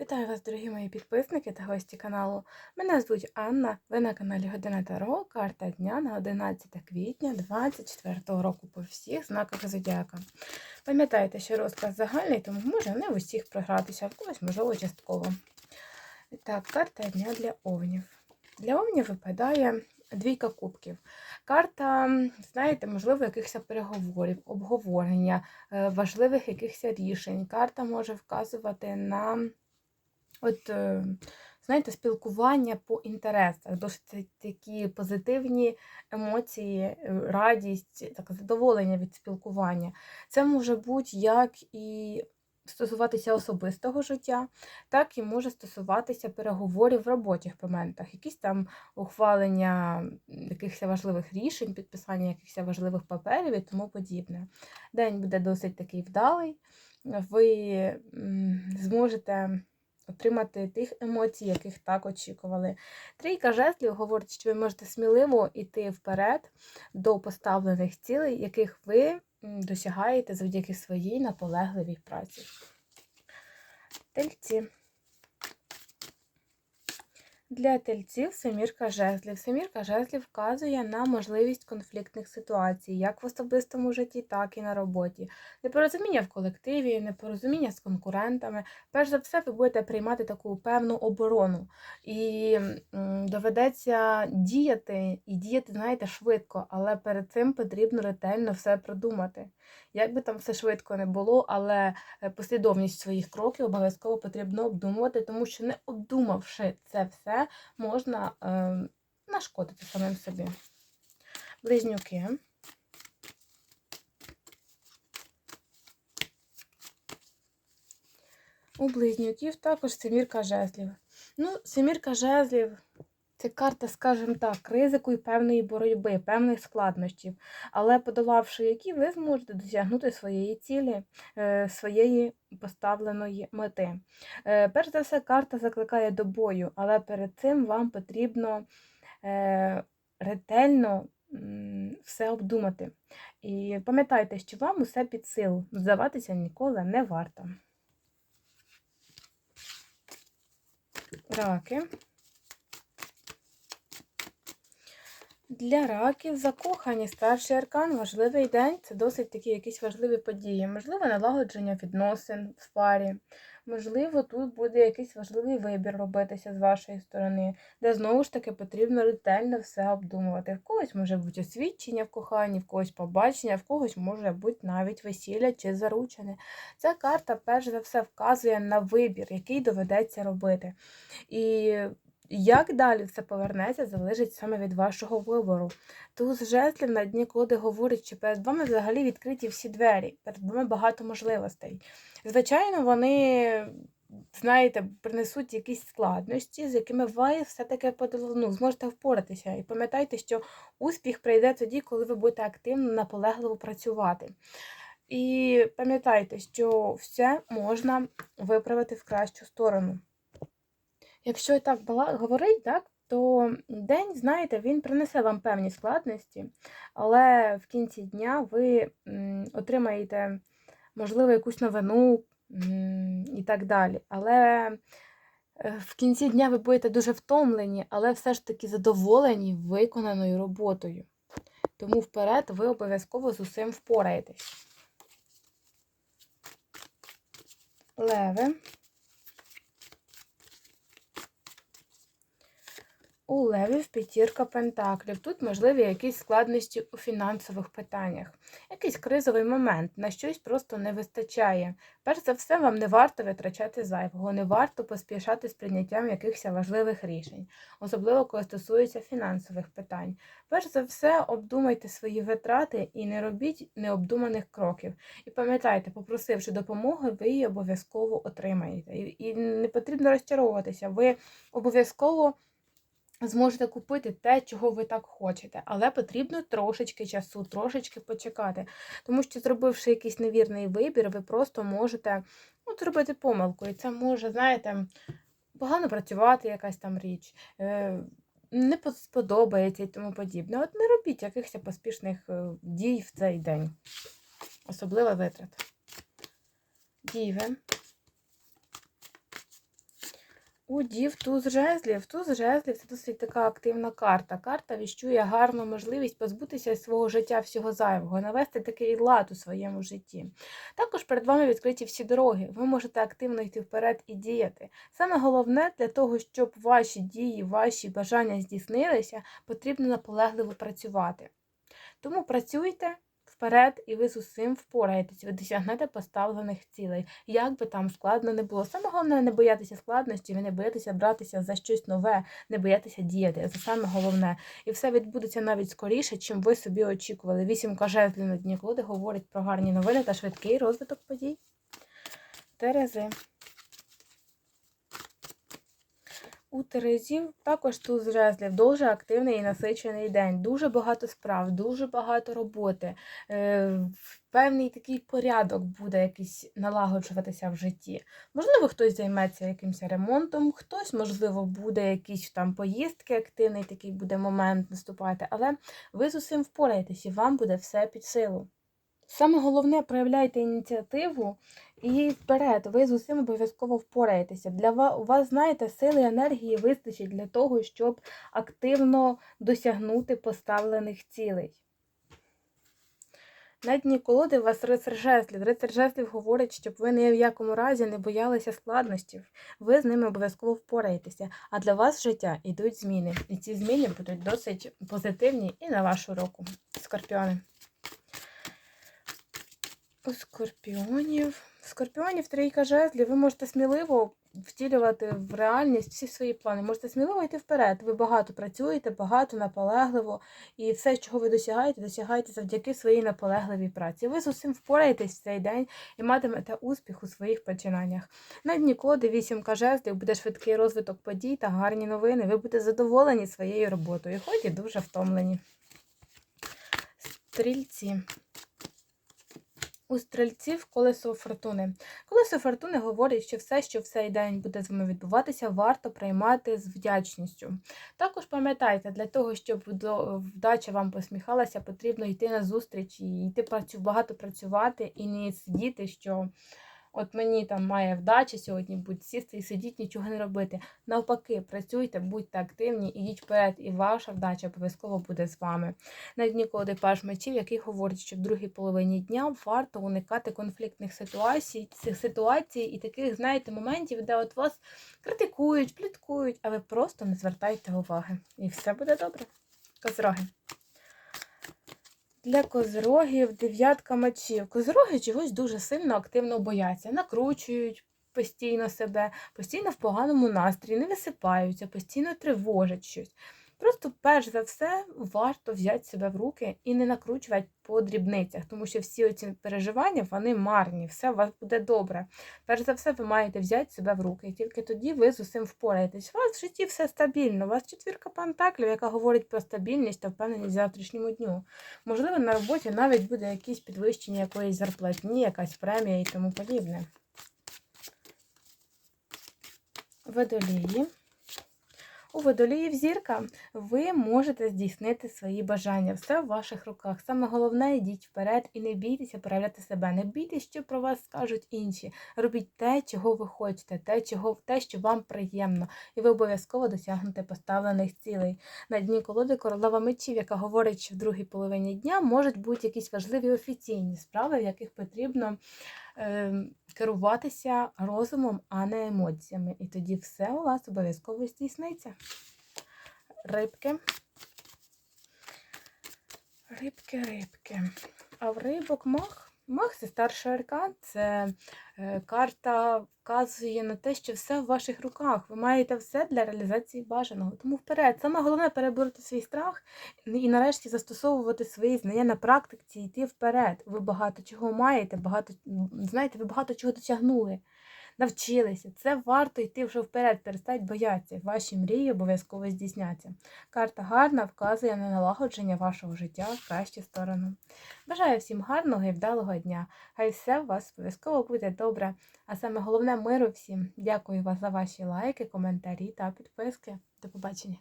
Вітаю вас, дорогі мої підписники та гості каналу. Мене звуть Анна. Ви на каналі Година Таро, карта дня на 11 квітня 2024 року по всіх знаках Зодіака. Пам'ятайте, що розклад загальний, тому може не в усіх програтися, в когось, можливо, частково. І Так, карта дня для овнів. Для овнів випадає двійка кубків. Карта, знаєте, можливо, якихось переговорів, обговорення, е, важливих якихось рішень. Карта може вказувати на От, е, знаєте, спілкування по інтересах, досить такі позитивні емоції, е, радість, таке задоволення від спілкування. Це може бути як і стосуватися особистого життя, так і може стосуватися переговорів в робочих моментах, якісь там ухвалення якихось важливих рішень, підписання якихось важливих паперів і тому подібне. День буде досить такий вдалий. Ви зможете отримати тих емоцій, яких так очікували. Трійка жезлів говорить, що ви можете сміливо йти вперед до поставлених цілей, яких ви досягаєте завдяки своїй наполегливій праці. Тельці. Для тельців семірка жезлів. Семірка жезлів вказує на можливість конфліктних ситуацій, як в особистому житті, так і на роботі. Непорозуміння в колективі, непорозуміння з конкурентами. Перш за все, ви будете приймати таку певну оборону. І доведеться діяти і діяти, знаєте, швидко, але перед цим потрібно ретельно все продумати. Як би там все швидко не було, але е, послідовність своїх кроків обов'язково потрібно обдумувати, тому що не обдумавши це все, можна е, нашкодити самим собі. Близнюки. У близнюків також семірка жезлів. Ну, семірка жезлів це карта, скажімо так, ризику і певної боротьби, певних складнощів, але подолавши які, ви зможете досягнути своєї цілі, е, своєї поставленої мети. Е, Перш за все, карта закликає до бою, але перед цим вам потрібно е, ретельно все обдумати. І пам'ятайте, що вам усе під силу, здаватися ніколи не варто. Раки. Для раків закохані старший аркан, важливий день це досить такі якісь важливі події. Можливо, налагодження відносин в парі. Можливо, тут буде якийсь важливий вибір робитися з вашої сторони, де знову ж таки потрібно ретельно все обдумувати. В когось може бути освідчення в коханні, в когось побачення, в когось може бути навіть весілля чи заручене. Ця карта, перш за все, вказує на вибір, який доведеться робити. І як далі все повернеться, залежить саме від вашого вибору. Туз жезлів на дні коди говорить, що перед вами взагалі відкриті всі двері, перед вами багато можливостей. Звичайно, вони, знаєте, принесуть якісь складності, з якими ви все-таки ну, зможете впоратися. І пам'ятайте, що успіх прийде тоді, коли ви будете активно, наполегливо працювати. І пам'ятайте, що все можна виправити в кращу сторону. Якщо так говорить, так, то день, знаєте, він принесе вам певні складності, але в кінці дня ви отримаєте, можливо, якусь новину і так далі. Але е, в кінці дня ви будете дуже втомлені, але все ж таки задоволені виконаною роботою. Тому вперед ви обов'язково з усім впораєтесь. Леви. У левів п'ятірка пентаклів. Тут можливі якісь складності у фінансових питаннях, якийсь кризовий момент, на щось просто не вистачає. Перш за все, вам не варто витрачати зайвого, не варто поспішати з прийняттям якихось важливих рішень, особливо коли стосується фінансових питань. Перш за все, обдумайте свої витрати і не робіть необдуманих кроків. І пам'ятайте, попросивши допомоги, ви її обов'язково отримаєте. І не потрібно розчаровуватися, ви обов'язково зможете купити те, чого ви так хочете, але потрібно трошечки часу, трошечки почекати. Тому що, зробивши якийсь невірний вибір, ви просто можете ну, зробити помилку. І це може, знаєте, погано працювати якась там річ. Е, не сподобається і тому подібне. От не робіть якихось поспішних е, дій в цей день. Особливо витрат. Діви. У дів туз жезлів. Туз жезлів це досить така активна карта. Карта віщує гарну можливість позбутися свого життя всього зайвого, навести такий лад у своєму житті. Також перед вами відкриті всі дороги. Ви можете активно йти вперед і діяти. Саме головне для того, щоб ваші дії, ваші бажання здійснилися, потрібно наполегливо працювати. Тому працюйте. Вперед, і ви з усім впораєтесь, ви досягнете поставлених цілей. Як би там складно не було. Саме головне не боятися складності, ви не боятися братися за щось нове, не боятися діяти. Це саме головне. І все відбудеться навіть скоріше, чим ви собі очікували. Вісімка жезлів на дні колоди говорить про гарні новини та швидкий розвиток подій. Терези. У Терезів також туз жезлів дуже активний і насичений день. Дуже багато справ, дуже багато роботи. Е, Певний такий порядок буде якийсь налагоджуватися в житті. Можливо, хтось займеться якимось ремонтом, хтось, можливо, буде якісь там поїздки, активний такий буде момент наступати, але ви з усім впораєтесь і вам буде все під силу. Саме головне, проявляйте ініціативу і вперед, ви з усім обов'язково впораєтеся. Для вас, у вас, знаєте, сили і енергії вистачить для того, щоб активно досягнути поставлених цілей. На дні колоди у вас рицар жезлів. Рицар жезлів говорить, щоб ви ні в якому разі не боялися складностей. Ви з ними обов'язково впораєтеся. А для вас в життя йдуть зміни. І ці зміни будуть досить позитивні і на вашу руку. Скорпіони. У скорпіонів. Скорпіонів трійка жезлів. Ви можете сміливо втілювати в реальність всі свої плани. Можете сміливо йти вперед. Ви багато працюєте, багато наполегливо, і все, чого ви досягаєте, досягаєте завдяки своїй наполегливій праці. Ви з усім впораєтесь в цей день і матимете успіх у своїх починаннях. На дні коди вісімка жезлів буде швидкий розвиток подій та гарні новини. Ви будете задоволені своєю роботою, хоч і дуже втомлені. Стрільці. У стрільців колесо фортуни. Колесо фортуни говорить, що все, що в цей день буде з вами відбуватися, варто приймати з вдячністю. Також пам'ятайте, для того, щоб вдача вам посміхалася, потрібно йти на зустріч і йти багато працювати і не сидіти, що От мені там має вдача сьогодні будь сісти і сидіти, нічого не робити. Навпаки, працюйте, будьте активні, ідіть вперед, і ваша вдача обов'язково буде з вами. На дні коли паж мечів, який говорить, що в другій половині дня варто уникати конфліктних ситуацій, цих ситуацій і таких, знаєте, моментів, де от вас критикують, пліткують, а ви просто не звертайте уваги. І все буде добре. Козроги. Для козрогів дев'ятка мечів. Козроги чогось дуже сильно активно бояться, накручують постійно себе, постійно в поганому настрої, не висипаються, постійно тривожать щось. Просто, перш за все, варто взяти себе в руки і не накручувати по дрібницях, тому що всі ці переживання вони марні, все у вас буде добре. Перш за все, ви маєте взяти себе в руки, і тільки тоді ви з усім впораєтесь. У вас в житті все стабільно. У вас четвірка пантаклів, яка говорить про стабільність та впевненість завтрашньому дню. Можливо, на роботі навіть буде якісь підвищення якоїсь зарплатні, якась премія і тому подібне. Водолії. У водоліїв зірка ви можете здійснити свої бажання. Все в ваших руках. Саме головне, йдіть вперед і не бійтеся проявляти себе. Не бійтеся, що про вас скажуть інші. Робіть те, чого ви хочете, те, чого, те, що вам приємно, і ви обов'язково досягнете поставлених цілей. На дні колоди королева мечів, яка говорить, що в другій половині дня можуть бути якісь важливі офіційні справи, в яких потрібно. Ем, керуватися розумом, а не емоціями. І тоді все у вас обов'язково здійсниться. Рибки. Рибки, рибки. А в рибок мах Мах це старший аркан, це е, карта вказує на те, що все в ваших руках. Ви маєте все для реалізації бажаного. Тому вперед. Саме головне перебороти свій страх і нарешті застосовувати свої знання на практиці йти вперед. Ви багато чого маєте, багато знаєте, ви багато чого досягнули навчилися. Це варто йти вже вперед, перестать боятися. Ваші мрії обов'язково здійсняться. Карта гарна вказує на налагодження вашого життя в кращу сторону. Бажаю всім гарного і вдалого дня. Хай все у вас обов'язково буде добре. А саме головне миру всім. Дякую вас за ваші лайки, коментарі та підписки. До побачення.